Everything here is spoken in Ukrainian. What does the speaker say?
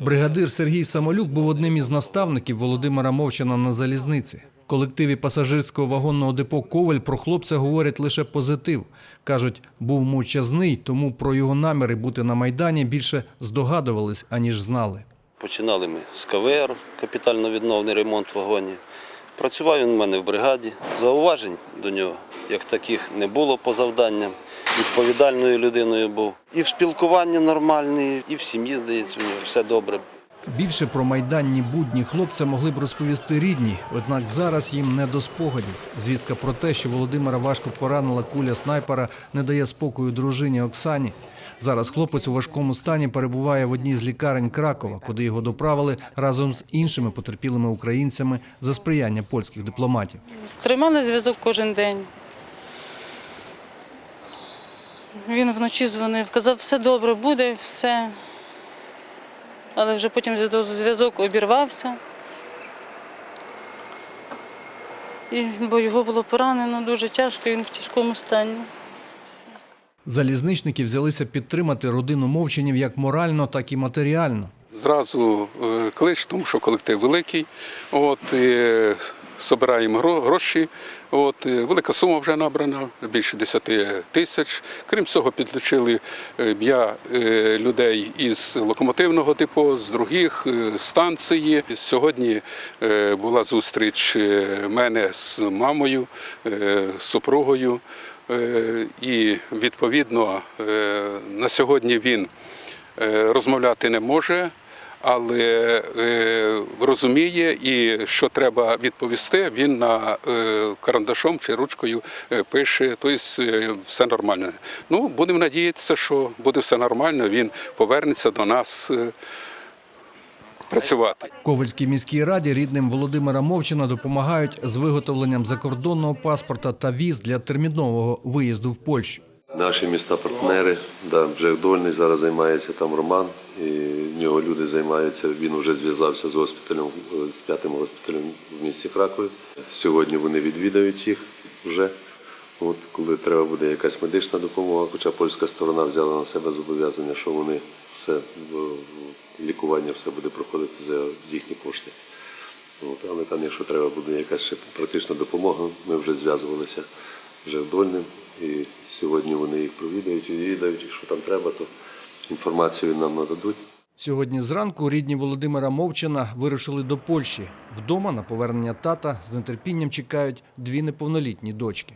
Бригадир Сергій Самолюк був одним із наставників Володимира Мовчана на залізниці. В колективі пасажирського вагонного депо Коваль про хлопця говорять лише позитив. Кажуть, був мовчазний, тому про його наміри бути на майдані більше здогадувались, аніж знали. Починали ми з КВР, капітально-відновний ремонт вагонів. Працював він у мене в бригаді. Зауважень до нього, як таких, не було по завданням. Відповідальною людиною був. І в спілкуванні нормальний, і в сім'ї, здається, у нього все добре. Більше про майданні будні хлопця могли б розповісти рідні, однак зараз їм не до спогадів. Звістка про те, що Володимира важко поранила куля снайпера, не дає спокою дружині Оксані. Зараз хлопець у важкому стані перебуває в одній з лікарень Кракова, куди його доправили разом з іншими потерпілими українцями за сприяння польських дипломатів. Тримали зв'язок кожен день. Він вночі дзвонив, казав, все добре буде, все. Але вже потім зв'язок обірвався. І, бо його було поранено дуже тяжко, він в тяжкому стані. Залізничники взялися підтримати родину мовчанів як морально, так і матеріально. Зразу е, клич, тому що колектив великий. От, і збираємо гроші. От, велика сума вже набрана, більше 10 тисяч. Крім цього, підключили е, я е, людей із локомотивного депо, з других е, станції. Сьогодні е, була зустріч е, мене з мамою, е, супругою. Е, І відповідно е, на сьогодні він е, розмовляти не може, але е, розуміє і що треба відповісти, він на е, карандашом чи ручкою е, пише, тобто все нормально. Ну, будемо надіятися, що буде все нормально, він повернеться до нас працювати. Ковальській міській раді рідним Володимира Мовчина допомагають з виготовленням закордонного паспорта та віз для термінового виїзду в Польщу. Наші міста-партнери, да, вже Дольний зараз займається там Роман, і в нього люди займаються. Він вже зв'язався з госпіталем, е, з п'ятим госпіталем в місті Кракові. Сьогодні вони відвідають їх вже. От коли треба буде якась медична допомога, хоча польська сторона взяла на себе зобов'язання, що вони в лікування все буде проходити за їхні кошти. От, але там, якщо треба буде якась ще практична допомога, ми вже зв'язувалися вже в Дольним, і сьогодні вони їх провідають, відвідають, якщо там треба, то інформацію нам нададуть. Сьогодні зранку рідні Володимира Мовчина вирушили до Польщі. Вдома на повернення тата з нетерпінням чекають дві неповнолітні дочки.